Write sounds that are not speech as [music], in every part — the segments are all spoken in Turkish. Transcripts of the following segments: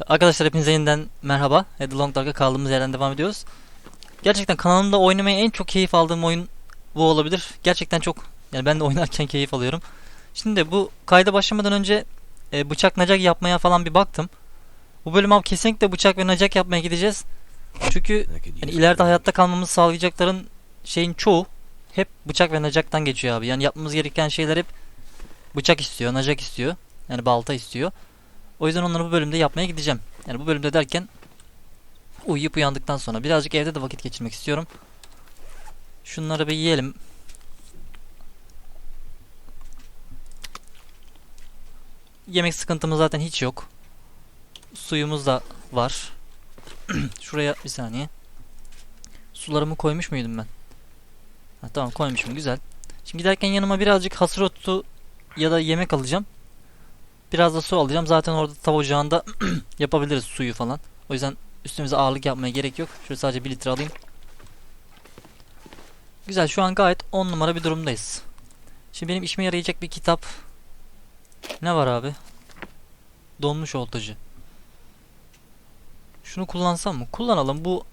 Arkadaşlar hepinize yeniden merhaba. The Long Dark'a kaldığımız yerden devam ediyoruz. Gerçekten kanalımda oynamaya en çok keyif aldığım oyun bu olabilir. Gerçekten çok yani ben de oynarken [laughs] keyif alıyorum. Şimdi bu kayda başlamadan önce e, bıçak nacak yapmaya falan bir baktım. Bu bölüm abi kesinlikle bıçak ve nacak yapmaya gideceğiz. Çünkü yani ileride hayatta kalmamızı sağlayacakların şeyin çoğu hep bıçak ve nacaktan geçiyor abi. Yani yapmamız gereken şeyler hep bıçak istiyor, nacak istiyor. Yani balta istiyor. O yüzden onları bu bölümde yapmaya gideceğim. Yani bu bölümde derken uyuyup uyandıktan sonra birazcık evde de vakit geçirmek istiyorum. Şunları bir yiyelim. Yemek sıkıntımız zaten hiç yok. Suyumuz da var. [clears throat] Şuraya bir saniye. Sularımı koymuş muydum ben? Ha, tamam koymuşum güzel. Şimdi giderken yanıma birazcık hasır otu ya da yemek alacağım. Biraz da su alacağım. Zaten orada tav ocağında [clears throat] yapabiliriz suyu falan. O yüzden üstümüze ağırlık yapmaya gerek yok. Şöyle sadece 1 litre alayım. Güzel şu an gayet 10 numara bir durumdayız. Şimdi benim işime yarayacak bir kitap. Ne var abi? Donmuş oltacı. Şunu kullansam mı? Kullanalım. Bu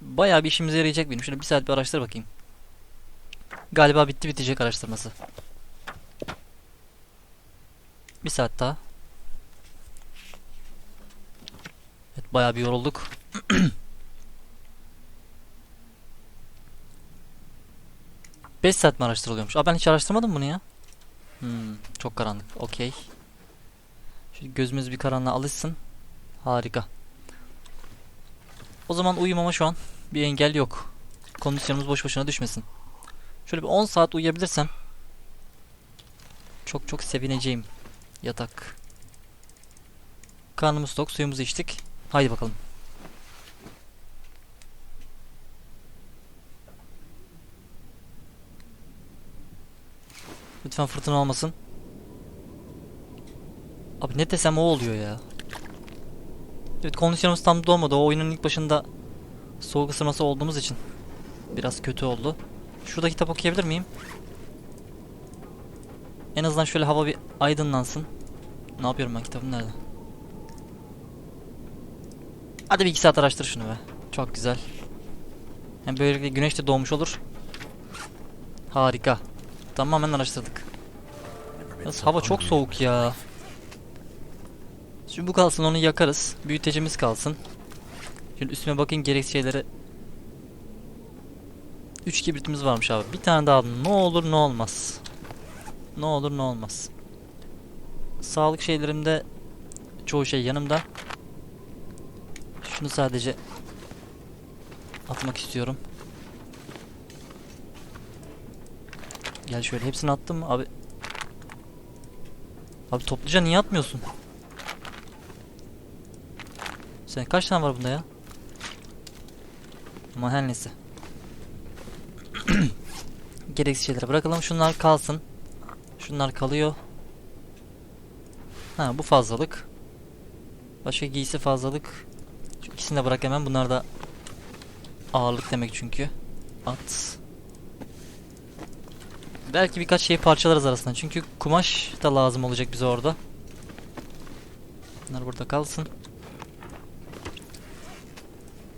bayağı bir işimize yarayacak benim. Şöyle bir saat bir araştır bakayım. Galiba bitti bitecek araştırması. Bir saat daha. Evet bayağı bir yorulduk. [clears throat] Beş saat mi araştırılıyormuş? Aa ben hiç araştırmadım bunu ya. Hmm, çok karanlık. Okey. Şimdi gözümüz bir karanlığa alışsın. Harika. O zaman uyumama şu an bir engel yok. Kondisyonumuz boş boşuna düşmesin. Şöyle bir 10 saat uyuyabilirsem çok çok sevineceğim. Yatak. Karnımız tok, suyumuzu içtik. Haydi bakalım. Lütfen fırtına olmasın. Abi ne desem o oluyor ya. Evet kondisyonumuz tam dolmadı. O oyunun ilk başında soğuk ısırması olduğumuz için biraz kötü oldu. Şurada kitap okuyabilir miyim? En azından şöyle hava bir aydınlansın. Ne yapıyorum ben kitabım nerede? Hadi bir iki saat araştır şunu be. Çok güzel. Hem böylelikle güneş de doğmuş olur. Harika. Tamamen araştırdık. Yalnız hava çok soğuk ya. Şimdi bu kalsın onu yakarız. Büyütecimiz kalsın. Şimdi üstüme bakayım gereksiz şeyleri. 3 kibritimiz varmış abi. Bir tane daha. Ne olur ne olmaz. Ne olur ne olmaz. Sağlık şeylerimde çoğu şey yanımda. Şunu sadece atmak istiyorum. Gel şöyle hepsini attım mı abi? Abi topluca niye atmıyorsun? Sen kaç tane var bunda ya? Ama her neyse. [clears throat] Gereksiz şeyleri bırakalım. Şunlar kalsın. Şunlar kalıyor. Ha bu fazlalık. Başka giysi fazlalık. Şu ikisini de bırak hemen. Bunlar da ağırlık demek çünkü. At. Belki birkaç şey parçalarız arasından. Çünkü kumaş da lazım olacak bize orada. Bunlar burada kalsın.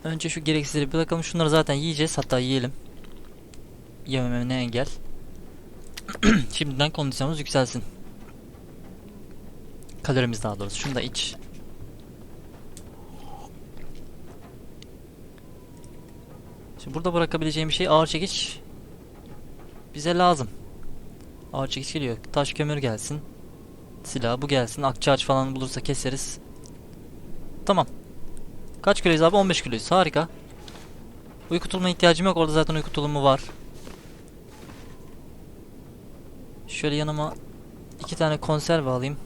Önce şu gereksizleri bırakalım. Şunları zaten yiyeceğiz. Hatta yiyelim. Yememene engel. [clears throat] Şimdiden kondisyonumuz yükselsin. Kalorimiz daha doğrusu. Şunu da iç. Şimdi burada bırakabileceğim bir şey ağır çekiç. Bize lazım. Ağır çekiç geliyor. Taş kömür gelsin. Silah bu gelsin. Akçaağaç falan bulursa keseriz. Tamam. Kaç kiloyuz abi? 15 kiloyuz. Harika. Uyku tulumuna ihtiyacım yok. Orada zaten uyku tulumu var. Şöyle yanıma iki tane konserve alayım.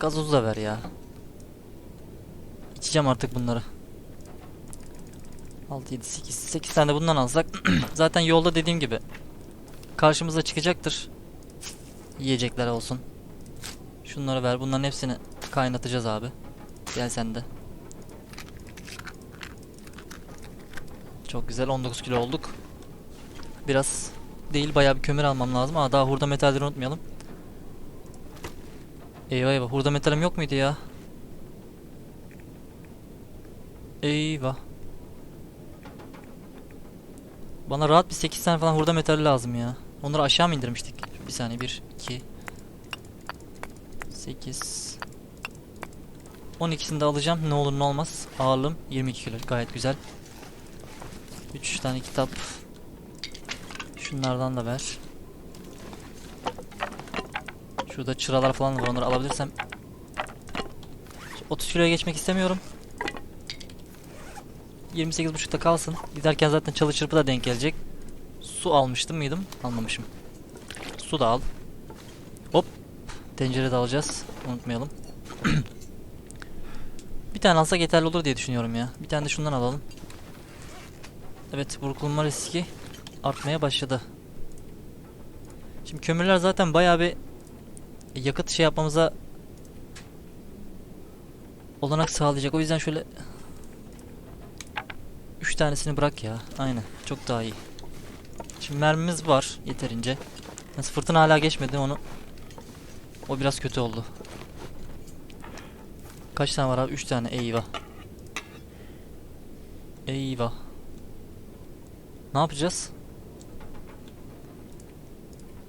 Gazoz da ver ya. İçeceğim artık bunları. 6, 7, 8, 8 tane bundan alsak [clears throat] zaten yolda dediğim gibi karşımıza çıkacaktır. Yiyecekler olsun. Şunları ver. Bunların hepsini kaynatacağız abi. Gel sen de. Çok güzel 19 kilo olduk. Biraz değil bayağı bir kömür almam lazım. Aa daha hurda metalleri unutmayalım. Eyvah eyvah. Hurda metalim yok muydu ya? Eyvah. Bana rahat bir 8 tane falan hurda metali lazım ya. Onları aşağı mı indirmiştik? Bir saniye. 1, 2, 8, 12'sini de alacağım. Ne olur ne olmaz. Ağırlığım 22 kilo. Gayet güzel. 3 tane kitap. Şunlardan da ver. Şurada çıralar falan var. Onları alabilirsem 30 kiloya geçmek istemiyorum. 28.5'ta kalsın. Giderken zaten çalı çırpı da denk gelecek. Su almıştım mıydım? Almamışım. Su da al. Hop. Tencere de alacağız. Unutmayalım. [clears throat] bir tane alsak yeterli olur diye düşünüyorum ya. Bir tane de şundan alalım. Evet burkulma riski artmaya başladı. Şimdi kömürler zaten bayağı bir yakıt şey yapmamıza olanak sağlayacak. O yüzden şöyle 3 tanesini bırak ya. Aynen. Çok daha iyi. Şimdi mermimiz var yeterince. Nasıl fırtına hala geçmedi onu. O biraz kötü oldu. Kaç tane var abi? 3 tane. Eyvah. Eyvah. Ne yapacağız?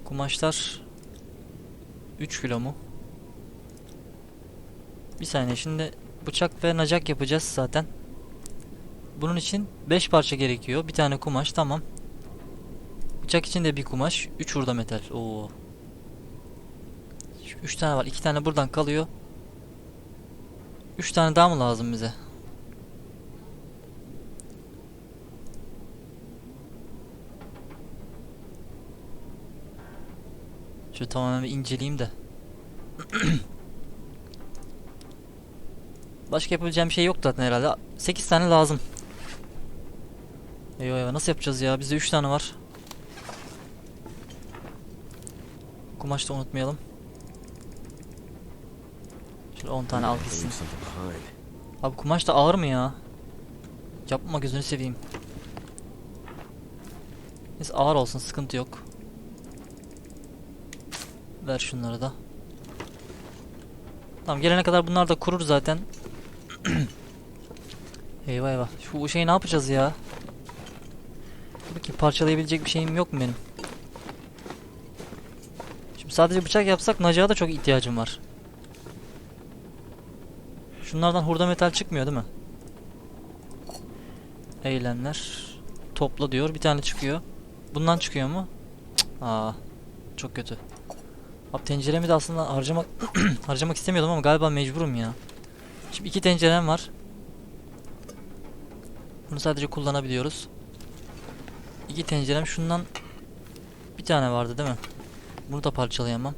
Kumaşlar 3 kilo mu? Bir saniye şimdi bıçak ve nacak yapacağız zaten. Bunun için 5 parça gerekiyor. Bir tane kumaş tamam. Bıçak için de bir kumaş. 3 hurda metal. Oo. 3 tane var. 2 tane buradan kalıyor. 3 tane daha mı lazım bize? Şu tamamen bir inceleyeyim de. [clears throat] Başka yapabileceğim bir şey yok zaten herhalde. 8 tane lazım. Eyvah eyvah nasıl yapacağız ya? Bizde 3 tane var. Kumaş da unutmayalım. Şöyle 10 tane al gitsin. Abi kumaş da ağır mı ya? Yapma gözünü seveyim. Neyse ağır olsun sıkıntı yok. Ver şunları da. Tamam gelene kadar bunlar da kurur zaten. [clears throat] eyvah eyvah. Şu şeyi ne yapacağız ya? Dur Bakayım parçalayabilecek bir şeyim yok mu benim? Şimdi sadece bıçak yapsak nacağa da çok ihtiyacım var. Şunlardan hurda metal çıkmıyor değil mi? Eylemler. Topla diyor. Bir tane çıkıyor. Bundan çıkıyor mu? Cık, Aa, çok kötü. Abi tenceremi de aslında harcamak [clears throat] harcamak istemiyordum ama galiba mecburum ya. Şimdi iki tencerem var. Bunu sadece kullanabiliyoruz. İki tencerem şundan bir tane vardı değil mi? Bunu da parçalayamam.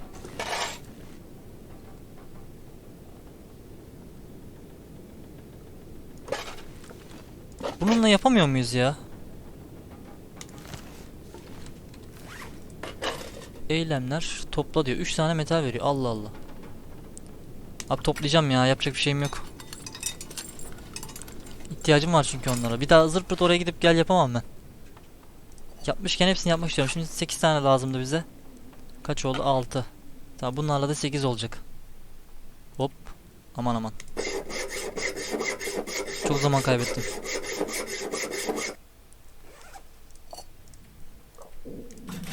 Bununla yapamıyor muyuz ya? Eylemler topla diyor. 3 tane metal veriyor. Allah Allah. Abi toplayacağım ya. Yapacak bir şeyim yok. İhtiyacım var çünkü onlara. Bir daha zırt pırt oraya gidip gel yapamam ben. Yapmışken hepsini yapmak istiyorum. Şimdi 8 tane lazımdı bize. Kaç oldu? 6. Tamam bunlarla da 8 olacak. Hop. Aman aman. Çok zaman kaybettim.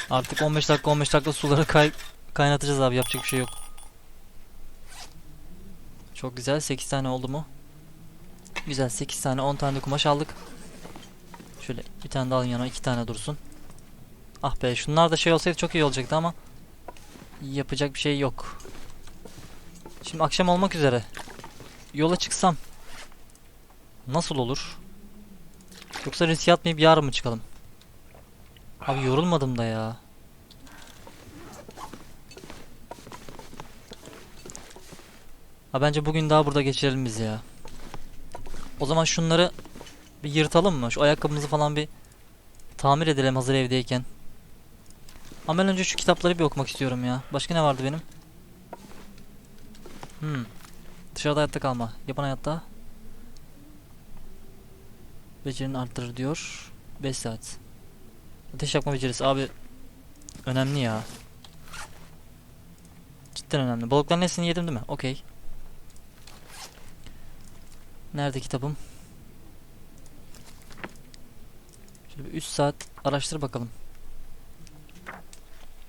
Artık 15 dakika 15 dakika suları kay kaynatacağız abi yapacak bir şey yok. Çok güzel 8 tane oldu mu? Güzel 8 tane 10 tane de kumaş aldık. Şöyle bir tane daha alın yana 2 tane dursun. Ah be şunlar da şey olsaydı çok iyi olacaktı ama yapacak bir şey yok. Şimdi akşam olmak üzere. Yola çıksam nasıl olur? Yoksa riske atmayıp yarın mı çıkalım? Abi yorulmadım da ya. Ha bence bugün daha burada geçirelim biz ya. O zaman şunları bir yırtalım mı? Şu ayakkabımızı falan bir tamir edelim hazır evdeyken. Ama ben önce şu kitapları bir okumak istiyorum ya. Başka ne vardı benim? Hmm. Dışarıda hayatta kalma. Yapan hayatta. Becerini arttırır diyor. 5 saat. Ateş yakma becerisi abi önemli ya. Cidden önemli. Balıkların hepsini yedim değil mi? Okey. Nerede kitabım? Şöyle bir 3 saat araştır bakalım.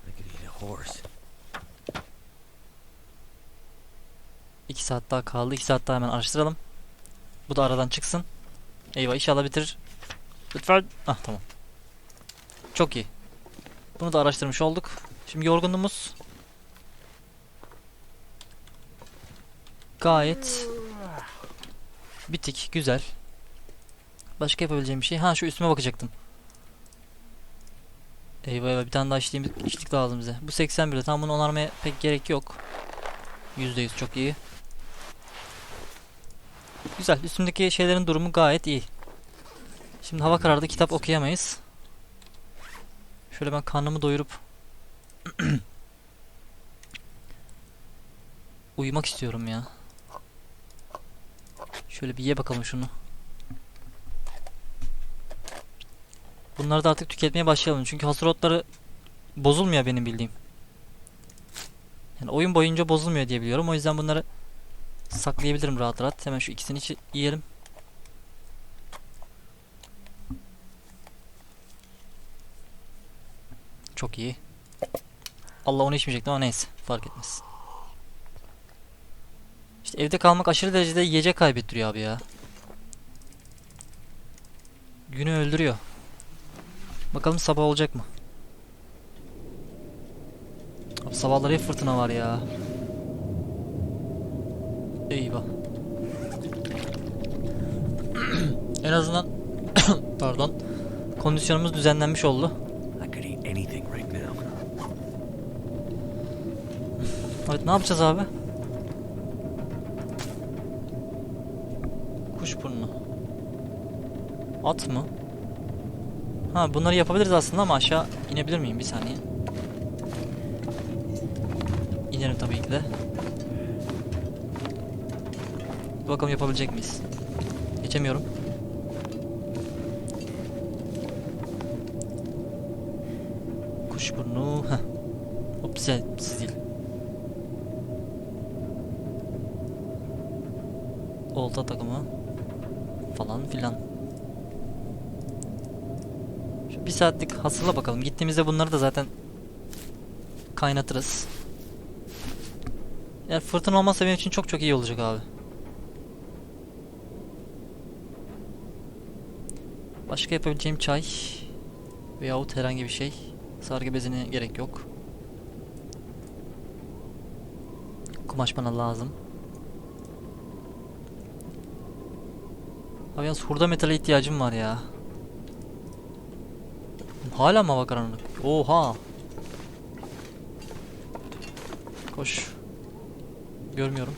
I could eat a horse. 2 saat daha kaldı. 2 saat daha hemen araştıralım. Bu da aradan çıksın. Eyvah inşallah bitirir. Lütfen. Ah tamam. Çok iyi. Bunu da araştırmış olduk. Şimdi yorgunluğumuz gayet bitik, güzel. Başka yapabileceğim bir şey. Ha şu üstüme bakacaktım. Eyvah eyvah bir tane daha içtiğimiz, içlik lazım bize. Bu 81 tam bunu onarmaya pek gerek yok. %100 çok iyi. Güzel. Üstümdeki şeylerin durumu gayet iyi. Şimdi hava karardı. Kitap okuyamayız. Şöyle ben karnımı doyurup uyumak istiyorum ya. Şöyle bir ye bakalım şunu. Bunları da artık tüketmeye başlayalım. Çünkü hasır otları bozulmuyor benim bildiğim. Yani oyun boyunca bozulmuyor diye biliyorum. O yüzden bunları saklayabilirim rahat rahat. Hemen şu ikisini içi- yiyelim. Çok iyi. Allah onu içmeyecektim ama neyse fark etmez. İşte evde kalmak aşırı derecede yiyecek kaybettiriyor abi ya. Günü öldürüyor. Bakalım sabah olacak mı? Abi sabahları hep fırtına var ya. Eyvah. [clears throat] en azından [clears throat] pardon kondisyonumuz düzenlenmiş oldu. Evet ne yapacağız abi? Kuşburnu. At mı? Ha bunları yapabiliriz aslında ama aşağı inebilir miyim bir saniye? İnerim tabii ki de. Bakalım yapabilecek miyiz? Geçemiyorum. Olta takımı falan filan. Şu bir saatlik hasıla bakalım. Gittiğimizde bunları da zaten kaynatırız. Yani fırtına olmazsa benim için çok çok iyi olacak abi. Başka yapabileceğim çay veyahut herhangi bir şey. Sargı bezine gerek yok. Kumaş bana lazım. Abi yalnız hurda metale ihtiyacım var ya. Hala mı hava karanlık? Oha. Koş. Görmüyorum.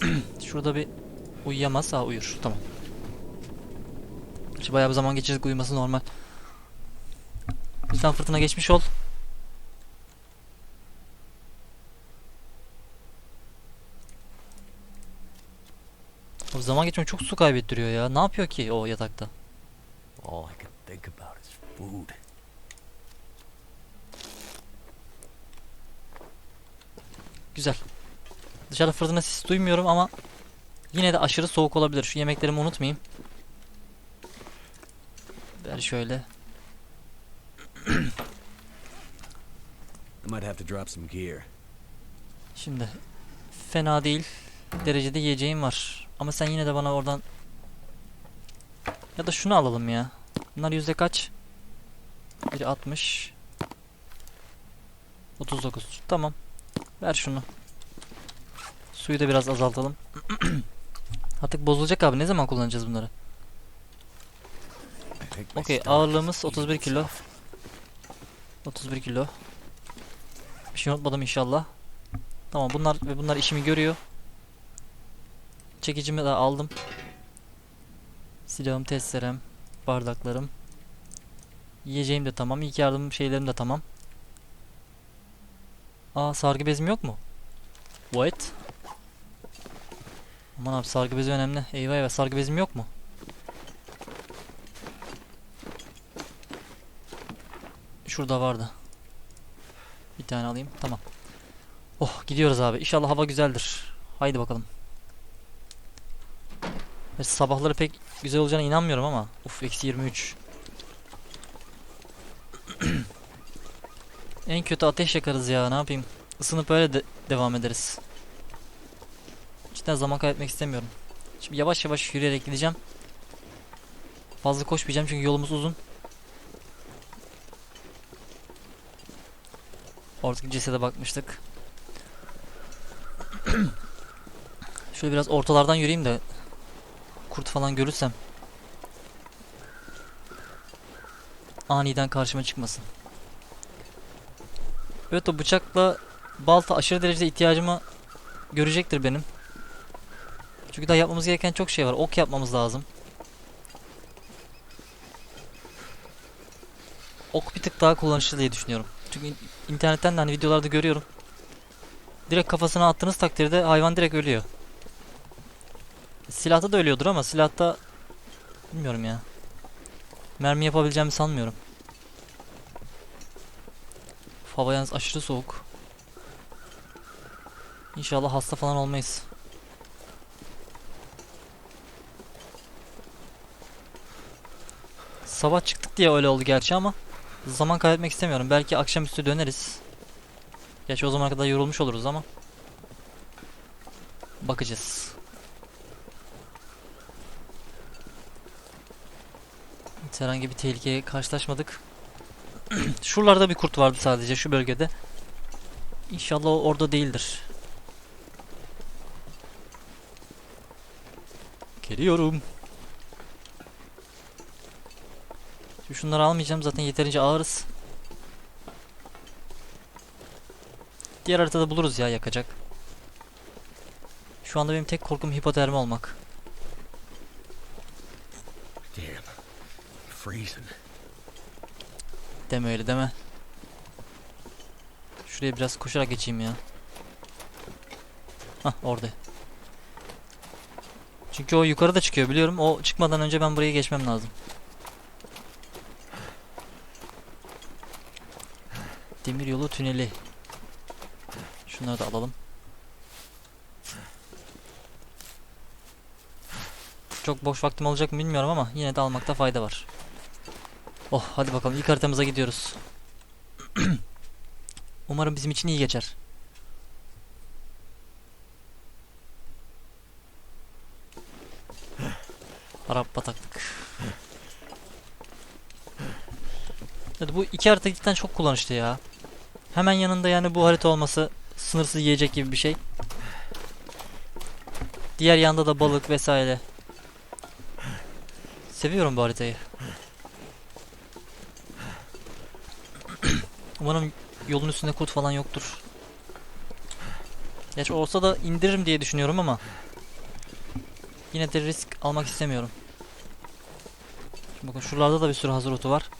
[clears throat] Şurada bir uyuyamaz. Ha uyur. Tamam. Gerçi bayağı bir zaman geçirdik uyuması normal. Lütfen fırtına geçmiş ol. O zaman geçme çok su kaybettiriyor ya. Ne yapıyor ki o yatakta? All I can think about is food. Güzel. Dışarıda fırtına sesi duymuyorum ama yine de aşırı soğuk olabilir. Şu yemeklerimi unutmayayım. Ver şöyle. I might have to drop some gear. Şimdi fena değil derecede yiyeceğim var. Ama sen yine de bana oradan ya da şunu alalım ya. Bunlar yüzde kaç? Biri 60. 39. Tamam. Ver şunu. Suyu da biraz azaltalım. [clears throat] Artık bozulacak abi. Ne zaman kullanacağız bunları? Okey ağırlığımız is 31 eating kilo. itself. 31 kilo. Bir şey unutmadım inşallah. Tamam bunlar ve bunlar işimi görüyor. Çekicimi de aldım. Silahım, testerem, bardaklarım. Yiyeceğim de tamam. İlk yardım şeylerim de tamam. Aa sargı bezim yok mu? What? Aman abi sargı bezi önemli. Eyvah eyvah sargı bezim yok mu? Şurada vardı. Bir tane alayım. Tamam. Oh gidiyoruz abi. İnşallah hava güzeldir. Haydi bakalım. Ve sabahları pek güzel olacağına inanmıyorum ama. Uf eksi 23. [clears throat] en kötü ateş yakarız ya ne yapayım. Isınıp öyle de devam ederiz. Cidden zaman kaybetmek istemiyorum. Şimdi yavaş yavaş yürüyerek gideceğim. Fazla koşmayacağım çünkü yolumuz uzun. Oradaki cesede bakmıştık. [clears throat] Şöyle biraz ortalardan yürüyeyim de kurt falan görürsem aniden karşıma çıkmasın. Evet o bıçakla balta aşırı derecede ihtiyacımı görecektir benim. Çünkü daha yapmamız gereken çok şey var. Ok yapmamız lazım. Ok bir tık daha kullanışlı diye düşünüyorum. Çünkü in- internetten de hani videolarda görüyorum. Direkt kafasına attığınız takdirde hayvan direkt ölüyor. Silahta da ölüyordur ama silahta bilmiyorum ya. Mermi yapabileceğimi sanmıyorum. Hava yalnız aşırı soğuk. İnşallah hasta falan olmayız. Sabah çıktık diye öyle oldu gerçi ama zaman kaybetmek istemiyorum. Belki akşamüstü döneriz. Gerçi o zamana kadar yorulmuş oluruz ama bakacağız. Herhangi bir tehlikeye karşılaşmadık. [clears throat] Şuralarda bir kurt vardı sadece şu bölgede. İnşallah o orada değildir. Geliyorum. Şimdi şunları almayacağım zaten yeterince ağırız. Diğer haritada buluruz ya yakacak. Şu anda benim tek korkum hipotermi olmak. Freezing. Deme öyle deme. Şuraya biraz koşarak geçeyim ya. Hah orada. Çünkü o yukarıda çıkıyor biliyorum. O çıkmadan önce ben burayı geçmem lazım. Demir yolu tüneli. Şunları da alalım. Çok boş vaktim olacak mı bilmiyorum ama yine de almakta fayda var. Oh hadi bakalım ilk haritamıza gidiyoruz. [clears throat] Umarım bizim için iyi geçer. Arap bataklık. Evet, bu iki harita cidden çok kullanışlı ya. Hemen yanında yani bu harita olması sınırsız yiyecek gibi bir şey. Diğer yanda da balık vesaire. Seviyorum bu haritayı. Umarım yolun üstünde kurt falan yoktur. Gerçi olsa da indiririm diye düşünüyorum ama yine de risk almak istemiyorum. Şimdi bakın şuralarda da bir sürü hazır otu var.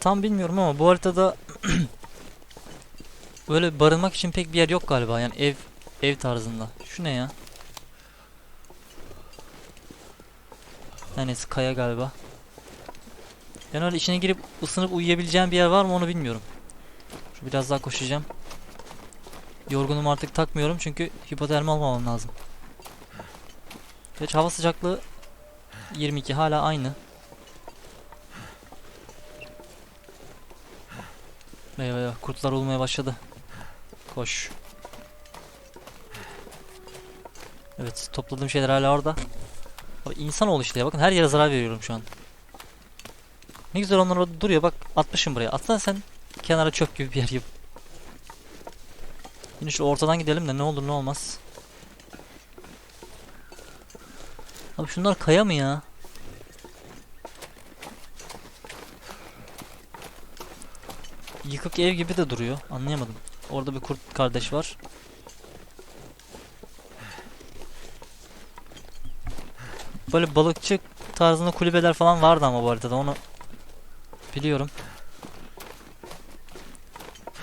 Tam bilmiyorum ama bu haritada [clears throat] böyle barınmak için pek bir yer yok galiba. Yani ev ev tarzında. Şu ne ya? Yani kaya galiba. Yani öyle içine girip ısınıp uyuyabileceğim bir yer var mı onu bilmiyorum. Şu biraz daha koşacağım. Yorgunumu artık takmıyorum çünkü hipotermi olmamam lazım. Geç hava sıcaklığı 22 hala aynı. Eyvah kurtlar olmaya başladı. Koş. Evet topladığım şeyler hala orada. Abi insanoğlu işte ya bakın her yere zarar veriyorum şu an. Ne güzel onlar orada duruyor bak atmışım buraya. Atsana sen kenara çöp gibi bir yer yap. Yine şu ortadan gidelim de ne olur ne olmaz. Abi şunlar kaya mı ya? Yıkık ev gibi de duruyor. Anlayamadım. Orada bir kurt kardeş var. Böyle balıkçı tarzında kulübeler falan vardı ama bu haritada onu biliyorum.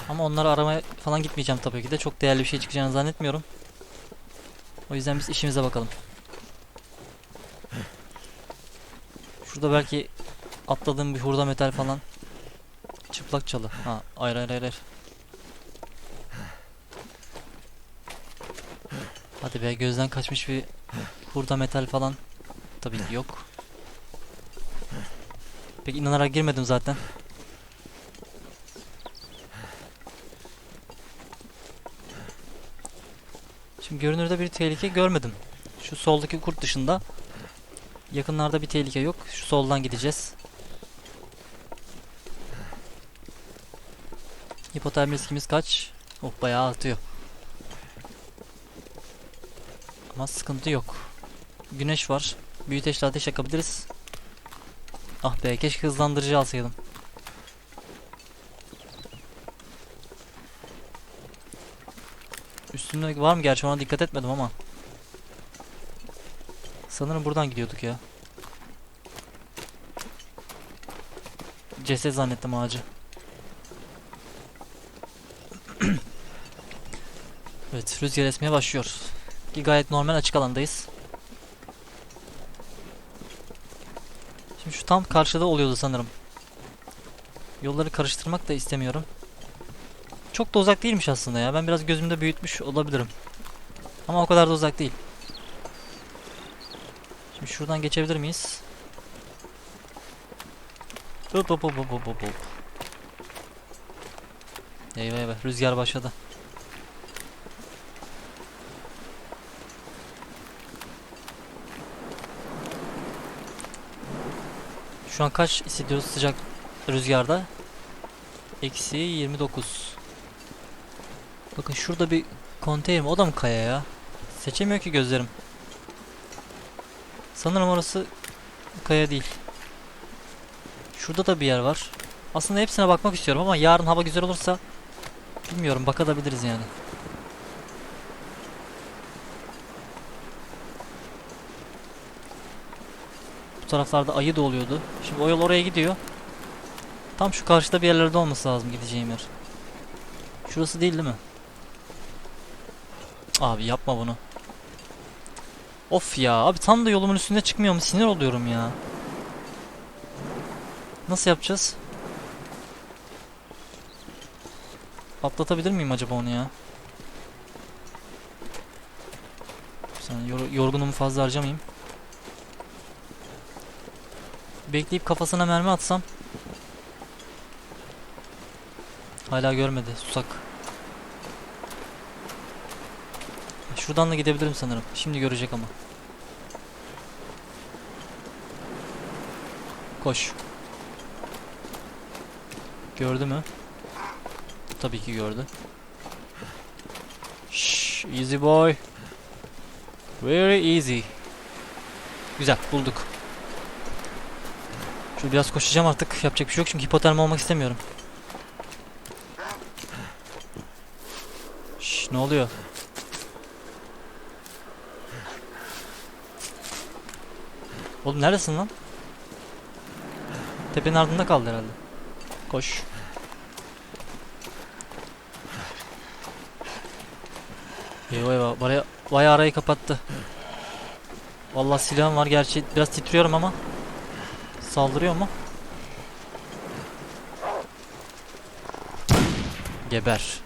Ama onları aramaya falan gitmeyeceğim tabii ki de. Çok değerli bir şey çıkacağını zannetmiyorum. O yüzden biz işimize bakalım. Şurada belki atladığım bir hurda metal falan. Çıplak çalı. Ha, hayır hayır hayır. Hadi be gözden kaçmış bir hurda metal falan. Tabii ki yok. Pek inanarak girmedim zaten. Şimdi görünürde bir tehlike görmedim. Şu soldaki kurt dışında yakınlarda bir tehlike yok. Şu soldan gideceğiz. Hipotermi riskimiz kaç? Oh bayağı artıyor. Ama sıkıntı yok. Güneş var. Büyüteçle ateş yakabiliriz. Ah be keşke hızlandırıcı alsaydım. Üstünde var mı gerçi ona dikkat etmedim ama. Sanırım buradan gidiyorduk ya. Ceset zannettim ağacı. [clears throat] evet rüzgar esmeye başlıyor. Ki gayet normal açık alandayız. Şimdi şu tam karşıda oluyordu sanırım. Yolları karıştırmak da istemiyorum. Çok da uzak değilmiş aslında ya. Ben biraz gözümde büyütmüş olabilirim. Ama o kadar da uzak değil. Şimdi şuradan geçebilir miyiz? Hop hop hop hop hop hop. Eyvah eyvah rüzgar başladı. Şu an kaç hissediyoruz sıcak rüzgarda? Eksi 29. Bakın şurada bir konteyner? O da mı kaya ya? Seçemiyor ki gözlerim. Sanırım orası kaya değil. Şurada da bir yer var. Aslında hepsine bakmak istiyorum ama yarın hava güzel olursa bilmiyorum bakabiliriz yani. Taraflarda ayı da oluyordu. Şimdi o yol oraya gidiyor. Tam şu karşıda bir yerlerde olması lazım gideceğim yer. Şurası değil değil mi? Abi yapma bunu. Of ya abi tam da yolumun üstünde çıkmıyor mu? Sinir oluyorum ya. Nasıl yapacağız? Atlatabilir miyim acaba onu ya? Sen yor yorgunumu fazla harcamayayım. Bekleyip kafasına mermi atsam. Hala görmedi susak. Şuradan da gidebilirim sanırım. Şimdi görecek ama. Koş. Gördü mü? Tabii ki gördü. Shh, easy boy. Very easy. Güzel bulduk. Şöyle biraz koşacağım artık. Yapacak bir şey yok çünkü hipotermi olmak istemiyorum. Şş, ne oluyor? Oğlum neredesin lan? Tepenin ardında kaldı herhalde. Koş. Eyvah eyvah. Baya, bayağı arayı kapattı. Vallahi silahım var gerçi biraz titriyorum ama. Saldırıyor mu? Geber.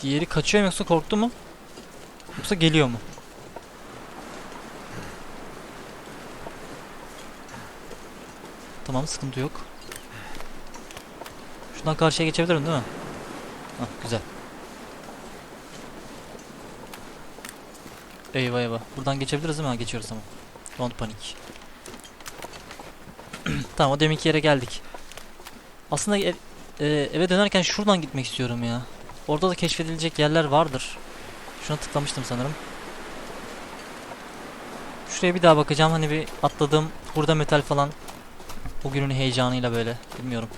Diğeri kaçıyor mu yoksa korktu mu? Yoksa geliyor mu? Tamam sıkıntı yok. Şuradan karşıya geçebilirim değil mi? Hah güzel. Eyvah eyvah. Buradan geçebiliriz mi? Ha, geçiyoruz tamam. Don't panik. [clears throat] tamam o deminki yere geldik. Aslında e, eve dönerken şuradan gitmek istiyorum ya. Orada da keşfedilecek yerler vardır. Şuna tıklamıştım sanırım. Şuraya bir daha bakacağım. Hani bir atladığım hurda metal falan. O günün heyecanıyla böyle. Bilmiyorum.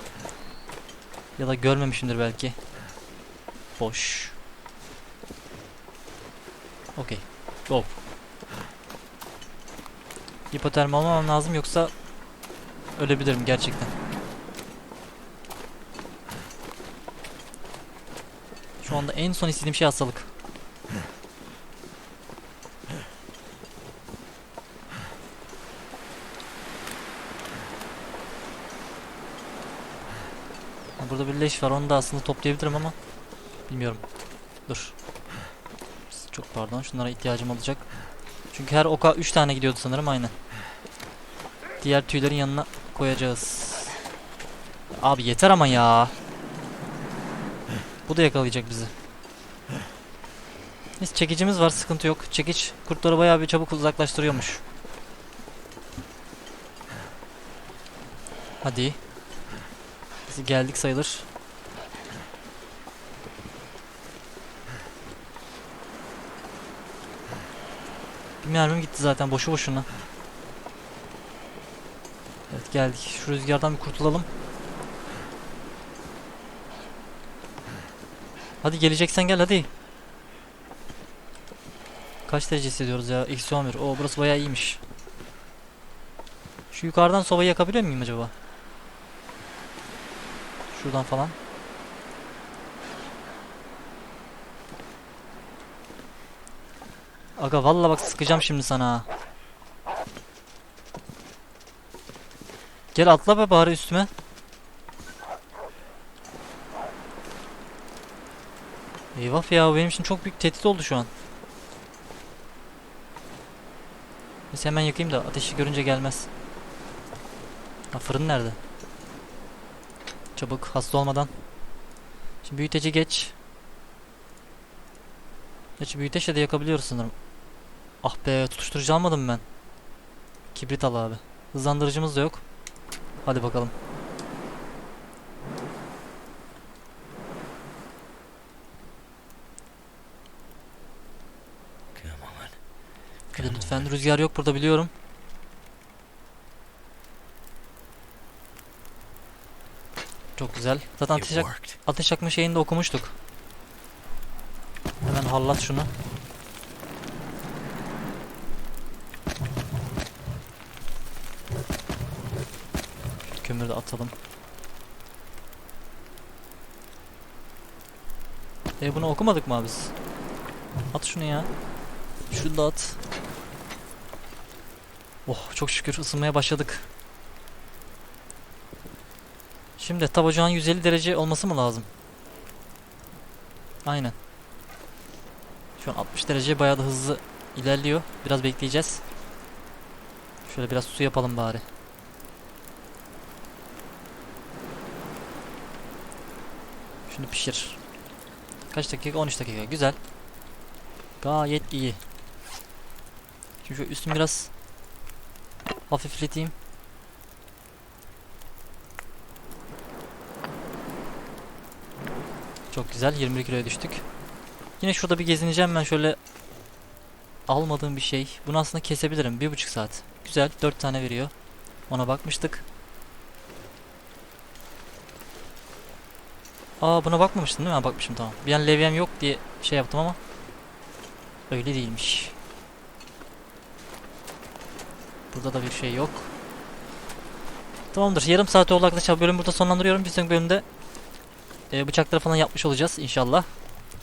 Ya da görmemişimdir belki. Boş. Okey. Go. Hipotermi olmamam lazım yoksa ölebilirim gerçekten. Şu anda en son istediğim şey hastalık. Ha, Burada bir leş var onu da aslında toplayabilirim ama Bilmiyorum. Dur. Çok pardon. Şunlara ihtiyacım olacak. Çünkü her oka 3 tane gidiyordu sanırım aynen. Diğer tüylerin yanına koyacağız. Abi yeter ama ya. Bu da yakalayacak bizi. Biz çekicimiz var sıkıntı yok. Çekiç kurtları bayağı bir çabuk uzaklaştırıyormuş. Hadi. Biz geldik sayılır. Mermim gitti zaten boşu boşuna. Evet geldik. Şu rüzgardan bir kurtulalım. Hadi geleceksen gel hadi. Kaç derece hissediyoruz ya? Eksi 11. Oo burası bayağı iyiymiş. Şu yukarıdan sobayı yakabiliyor muyum acaba? Şuradan falan. Aga valla bak sıkacağım şimdi sana. Gel atla be bari üstüme. Eyvah ya benim için çok büyük tehdit oldu şu an. Neyse hemen yakayım da ateşi görünce gelmez. Ha fırın nerede? Çabuk hasta olmadan. Şimdi büyüteci geç. Gerçi büyüteçle de yakabiliyoruz sanırım. Ah be tutuşturucu almadım ben. Kibrit al abi. Hızlandırıcımız da yok. Hadi bakalım. Hadi lütfen rüzgar yok burada biliyorum. Çok güzel. Zaten ateş, ateş yakma şeyini de okumuştuk. Hemen hallat şunu. Kömürü de atalım. E bunu okumadık mı abi biz? At şunu ya. Şunu da at. Oh çok şükür ısınmaya başladık. Şimdi tabacağın 150 derece olması mı lazım? Aynen. Şu an 60 derece bayağı da hızlı ilerliyor. Biraz bekleyeceğiz. Şöyle biraz su yapalım bari. Şunu pişir. Kaç dakika? 13 dakika. Güzel. Gayet iyi. Şimdi şu üstünü biraz hafifleteyim. Çok güzel. 21 kiloya düştük. Yine şurada bir gezineceğim ben şöyle almadığım bir şey. Bunu aslında kesebilirim. Bir buçuk saat. Güzel. 4 tane veriyor. Ona bakmıştık. Aa buna bakmamıştım değil mi? Ha, bakmışım tamam. Bir an levyem yok diye şey yaptım ama öyle değilmiş. Burada da bir şey yok. Tamamdır. Yarım saat oldu arkadaşlar. Bölümü burada sonlandırıyorum. Bir sonraki bölümde e, bıçakları falan yapmış olacağız inşallah.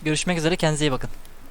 Görüşmek üzere. Kendinize iyi bakın.